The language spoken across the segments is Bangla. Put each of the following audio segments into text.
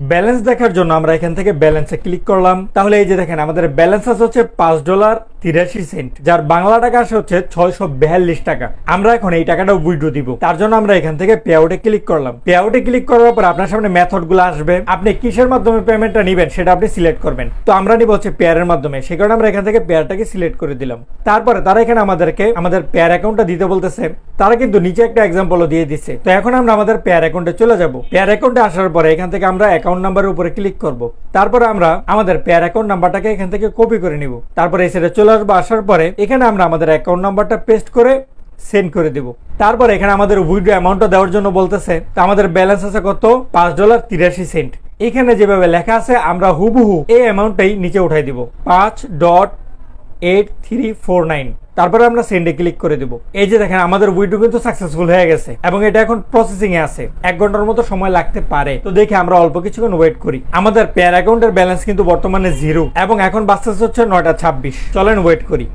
ব্যালেন্স দেখার জন্য আমরা এখান থেকে ব্যালেন্সে ক্লিক করলাম। তাহলে এই যে দেখেন, আমাদের ব্যালেন্স আছে হচ্ছে পাঁচ ডলার তিরাশি সেন্ট, যার বাংলা টাকা আসে হচ্ছে ছয়শো বিয়াল্লিশ টাকা। আমরা এখন এই টাকাটা উইড্রো দিব। তার জন্য আমরা এখান থেকে পে আউটে ক্লিক করলাম। পে আউটে ক্লিক করার পর আপনার সামনে মেথডগুলো আসবে। আপনি কিসের মাধ্যমে পেমেন্টটা নিবেন সেটা আপনি সিলেক্ট করবেন। তো আমরা নিব হচ্ছে পেয়ারের মাধ্যমে। সে কারণে আমরা এখান থেকে পেয়ারটাকে সিলেক্ট করে দিলাম। তারপরে তারা এখানে আমাদেরকে আমাদের পেয়ার অ্যাকাউন্টটা দিতে বলতেছে। তারা কিন্তু নিচে একটা এক্সাম্পলও দিয়ে দিচ্ছে। তো এখন আমরা আমাদের পেয়ার অ্যাকাউন্টে চলে যাব। পেয়ার অ্যাকাউন্টে আসার পরে এখান থেকে আমরা অ্যাকাউন্ট নাম্বারের উপরে ক্লিক করব। তারপরে আমরা আমাদের পেয়ার অ্যাকাউন্ট নাম্বারটাকে এখান থেকে কপি করে নিব। তারপরে সাইডে চলে আসব, আসার পরে এখানে আমরা আমাদের অ্যাকাউন্ট নাম্বারটা পেস্ট করে সেন্ড করে দিব। তারপর এখানে আমাদের উইড্রো অ্যামাউন্টটা দেওয়ার জন্য বলতেছে, তো আমাদের ব্যালেন্স আছে কত? পাঁচ ডলার তিরাশি সেন্ট এখানে যেভাবে লেখা আছে, আমরা হুবহু এই অ্যামাউন্টটাই নিচে উঠাই দিব। পাঁচ dot eight three four nine তারপরে আমরা সেন্ডে ক্লিক করে দেবো। এই যে দেখেন, আমাদের উইডো কিন্তু সাকসেসফুল হয়ে গেছে এবং এটা এখন প্রসেসিং এ আছে। এক ঘণ্টার মতো সময় লাগতে পারে। তো দেখে আমরা অল্প কিছুক্ষণ ওয়েট করি। আমাদের পেয়ার অ্যাকাউন্টের ব্যালেন্স কিন্তু বর্তমানে জিরো এবং এখন বাঁচতেছে হচ্ছে নয়টা ছাব্বিশ। চলেন ওয়েট করি।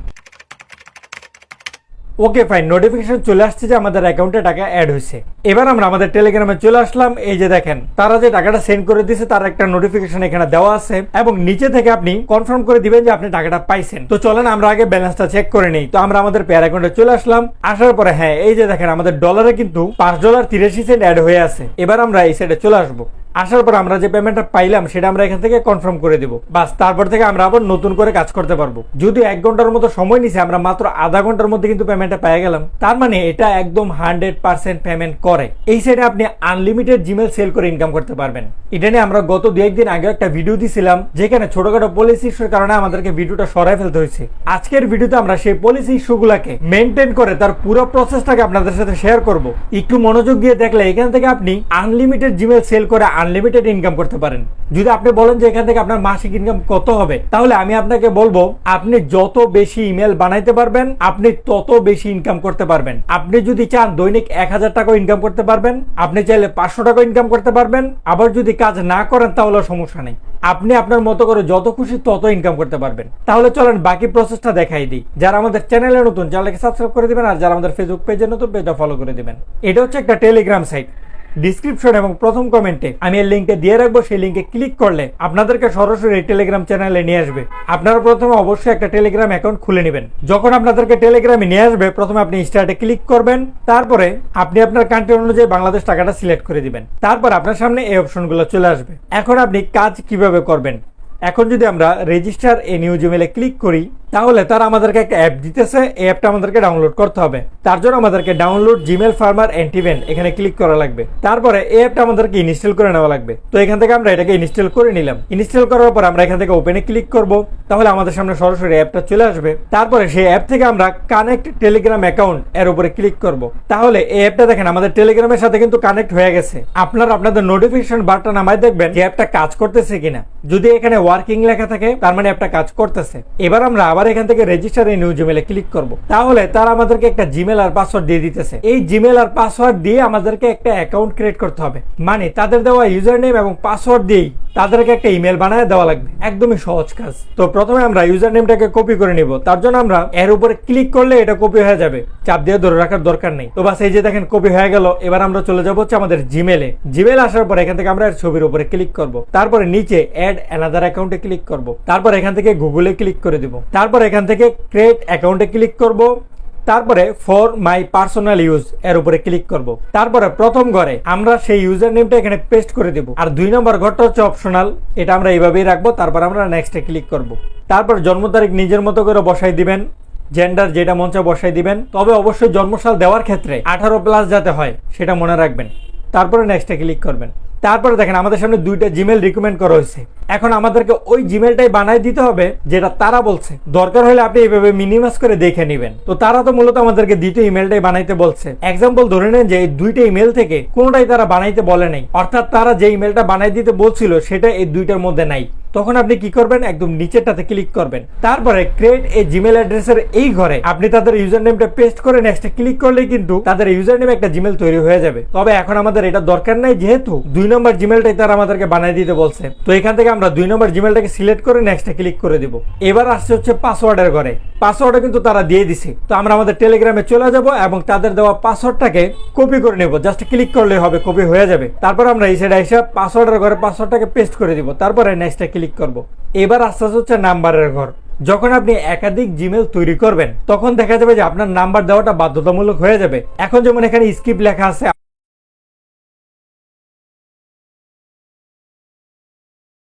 ওকে ফাইন নোটিফিকেশন চলে আসছে যে আমাদের অ্যাকাউন্টে টাকা অ্যাড হয়েছে। এবার আমরা আমাদের টেলিগ্রামে চলে আসলাম। এই যে দেখেন, তারা যে টাকাটা সেন্ড করে দিয়েছে, তার একটা নোটিফিকেশন এখানে দেওয়া আছে এবং নিচে থেকে আপনি কনফার্ম করে দিবেন যে আপনি টাকাটা পাইছেন। তো চলেন, আমরা আগে ব্যালেন্সটা চেক করে নিই। তো আমরা আমাদের পেয়ার অ্যাকাউন্টে চলে আসলাম। আসার পরে হ্যাঁ এই যে দেখেন, আমাদের ডলারে কিন্তু পাঁচ ডলার তিরাশি সেন্ট অ্যাড হয়ে আছে। এবার আমরা এই সাইডে চলে আসব। আসার পর আমরা যে পেমেন্টটা পাইলাম, সেটা আমরা এখান থেকে কনফার্ম করে দিব। বাস, তারপর থেকে আমরা আবার নতুন করে কাজ করতে পারব। যদি এক ঘণ্টার মতো সময় নিছে, আমরা মাত্র আধা ঘণ্টার মধ্যে কিন্তু পেমেন্টটা পেয়ে গেলাম। তার মানে এটা একদম হান্ড্রেড পার্সেন্ট পেমেন্ট করে। এই সাইডে আপনি আনলিমিটেড জিমেল সেল করে ইনকাম করতে পারবেন। এটা নিয়ে আমরা গত দু একদিন আগে একটা ভিডিও দিছিলাম, যেখানে ছোটখাটো পলিসি ইস্যুর কারণে আমাদেরকে ভিডিওটা সরাই ফেলতে হয়েছে। আজকের ভিডিওতে আমরা সেই পলিসি ইস্যুগুলোকে মেনটেন করে তার পুরো প্রসেসটাকে আপনাদের সাথে শেয়ার করব। একটু মনোযোগ দিয়ে দেখলে এখান থেকে আপনি আনলিমিটেড জিমেল সেল করে আনলিমিটেড ইনকাম করতে পারেন। যদি আপনি বলেন যে এখান থেকে আপনার মাসিক ইনকাম কত হবে, তাহলে আমি আপনাকে বলব, আপনি যত বেশি ইমেল বানাইতে পারবেন, আপনি তত বেশি ইনকাম করতে পারবেন। আপনি যদি চান দৈনিক এক হাজার টাকা ইনকাম করতে পারবেন, আপনি চাইলে পাঁচশো টাকা ইনকাম করতে পারবেন। আবার যদি কাজ না করেন তাহলে সমস্যা নেই। আপনি আপনার মতো করে যত খুশি তত ইনকাম করতে পারবেন। তাহলে চলেন বাকি প্রসেসটা দেখাই দিই। যারা আমাদের চ্যানেলে নতুন চ্যানেলকে সাবস্ক্রাইব করে দিবেন, আর যারা আমাদের ফেসবুক পেজে নতুন পেজটা ফলো করে দিবেন। এটা হচ্ছে একটা টেলিগ্রাম সাইট ডিসক্রিপশন এবং প্রথম কমেন্টে আমি এর লিঙ্কে দিয়ে রাখব, সেই লিঙ্কে ক্লিক করলে আপনাদেরকে সরাসরি টেলিগ্রাম চ্যানেলে নিয়ে আসবে। আপনারা প্রথমে অবশ্যই একটা টেলিগ্রাম অ্যাকাউন্ট খুলে নেবেন। যখন আপনাদেরকে টেলিগ্রামে নিয়ে আসবে, প্রথমে আপনি স্টার্টে ক্লিক করবেন, তারপরে আপনি আপনার কান্ট্রি অনুযায়ী বাংলাদেশ টাকাটা সিলেক্ট করে দিবেন। তারপর আপনার সামনে এই অপশনগুলো চলে আসবে। এখন আপনি কাজ কীভাবে করবেন? এখন যদি আমরা রেজিস্টার এ নিউ জিমেলে ক্লিক করি তাহলে তারা আমাদেরকে একটা অ্যাপ দিতেছে। এই অ্যাপটা আমাদেরকে ডাউনলোড করতে হবে। তার জন্য আমাদেরকে ডাউনলোড জিমেল ফার্মার অ্যান্টিভেন্ট এখানে ক্লিক করা লাগবে। তারপরে এই অ্যাপটা আমাদেরকে ইনস্টল করে নেওয়া লাগবে। তো এখান থেকে আমরা এটাকে ইনস্টল করে নিলাম। ইনস্টল করার পর আমরা এখান থেকে ওপেনে ক্লিক করব। তাহলে আমাদের সামনে সরাসরি অ্যাপটা চলে আসবে। তারপরে সেই অ্যাপ থেকে আমরা কানেক্ট টেলিগ্রাম অ্যাকাউন্ট এর উপরে ক্লিক করব। তাহলে এই অ্যাপটা দেখেন, আমাদের টেলিগ্রামের সাথে কিন্তু কানেক্ট হয়ে গেছে। আপনারা আপনাদের নোটিফিকেশন বারটা নামায় দেখবেন যে অ্যাপটা কাজ করতেছে কিনা। যদি এখানে ওয়ার্কিং লেখা থাকে, তার মানে অ্যাপটা কাজ করতেছে। এবার আমরা আবার এখান থেকে রেজিস্টার এই নিউ জিমেলে ক্লিক করব। তাহলে তারা আমাদেরকে একটা জিমেল আর পাসওয়ার্ড দিয়ে দিতেছে। এই জিমেল আর পাসওয়ার্ড দিয়ে আমাদেরকে একটা অ্যাকাউন্ট ক্রিয়েট করতে হবে। মানে তাদের দেওয়া ইউজার নেম এবং পাসওয়ার্ড দিয়েই তাদেরকে একটা ইমেল বানায় দেওয়া লাগবে। একদমই সহজ কাজ। তো প্রথমে আমরা ইউজার নেমটাকে কপি করে নিব। তার জন্য আমরা এর উপরে ক্লিক করলে এটা কপি হয়ে যাবে। চাপ দিয়ে ধরে রাখার দরকার নেই। তো বাস এই যে দেখেন কপি হয়ে গেল। এবার আমরা চলে যাব হচ্ছে আমাদের জিমেলে জিমেল আসার পর এখান থেকে আমরা এর ছবির উপরে ক্লিক করব। তারপরে নিচে অ্যাড অ্যানাদার অ্যাকাউন্টে ক্লিক করব। তারপর এখান থেকে গুগলে ক্লিক করে দিব। তারপর এখান থেকে ক্রিয়েট অ্যাকাউন্টে ক্লিক করব। তারপরে ফর মাই পার্সোনাল ইউজ এর উপরে ক্লিক করব। তারপরে প্রথম ঘরে আমরা সেই ইউজার নেমটা এখানে পেস্ট করে দেব। আর দুই নম্বর ঘরটা হচ্ছে অপশনাল এটা আমরা এইভাবেই রাখব, তারপর আমরা নেক্সটে ক্লিক করব। তারপর জন্ম তারিখ নিজের মতো করে বসাই দিবেন জেন্ডার যেটা মঞ্চে বসাই দিবেন। তবে অবশ্যই জন্মসাল দেওয়ার ক্ষেত্রে আঠারো প্লাস যাতে হয়, সেটা মনে রাখবেন। তারপরে নেক্সটে ক্লিক করবেন। তারপরে দেখেন আমাদের সামনে দুইটা জিমেল রিকমেন্ড করা হয়েছে। এখন আমাদেরকে ওই জিমেলটাই বানাই দিতে হবে, যেটা তারা বলছে। দরকার হলে আপনি এইভাবে মিনিমাইজ করে দেখে নেবেন। তো তারা তো মূলত আমাদেরকে দ্বিতীয় ইমেলটাই বানাইতে বলছে। এক্সাম্পল ধরে নেন যে এই দুইটা ইমেল থেকে কোনোটাই তারা বানাইতে বলে নাই। অর্থাৎ তারা যে ইমেলটা বানাই দিতে বলছিল, সেটা এই দুইটার মধ্যে নাই। তখন আপনি কি করবেন? একদম নিচেরটাতে ক্লিক করবেন। তারপরে ক্রিয়েট এ জিমেল অ্যাড্রেসের এই ঘরে আপনি তাদের ইউজার নেমটা পেস্ট করে নেক্সটে ক্লিক করলেই কিন্তু তাদের ইউজার নেমে একটা জিমেল তৈরি হয়ে যাবে। তবে এখন আমাদের এটা দরকার নাই, যেহেতু দুই নম্বর জিমেলটাই তারা আমাদেরকে বানিয়ে দিতে বলছে। তো এখান থেকে আমরা দুই নম্বর জিমেলটাকে সিলেক্ট করে নেক্সটে ক্লিক করে দিব। এবার আসছে হচ্ছে পাসওয়ার্ডের ঘরে। পাসওয়ার্ডও কিন্তু তারা দিয়ে দিছে। তো আমরা আমাদের টেলিগ্রামে চলে যাব এবং তাদের দেওয়া পাসওয়ার্ডটাকে কপি করে নেব। জাস্ট ক্লিক করলে হবে কপি হয়ে যাবে। তারপর আমরা এই সাইডে এসে পাসওয়ার্ডের ঘরে পাসওয়ার্ডটাকে পেস্ট করে দিব। তারপরে নেক্সটে ক্লিক করব। এবার আস্তে আস্তে হচ্ছে নাম্বারের ঘর। যখন আপনি একাধিক জিমেল তৈরি করবেন, তখন দেখা যাবে যে আপনার নাম্বার দেওয়াটা বাধ্যতামূলক হয়ে যাবে। এখন যেমন এখানে স্কিপ লেখা আছে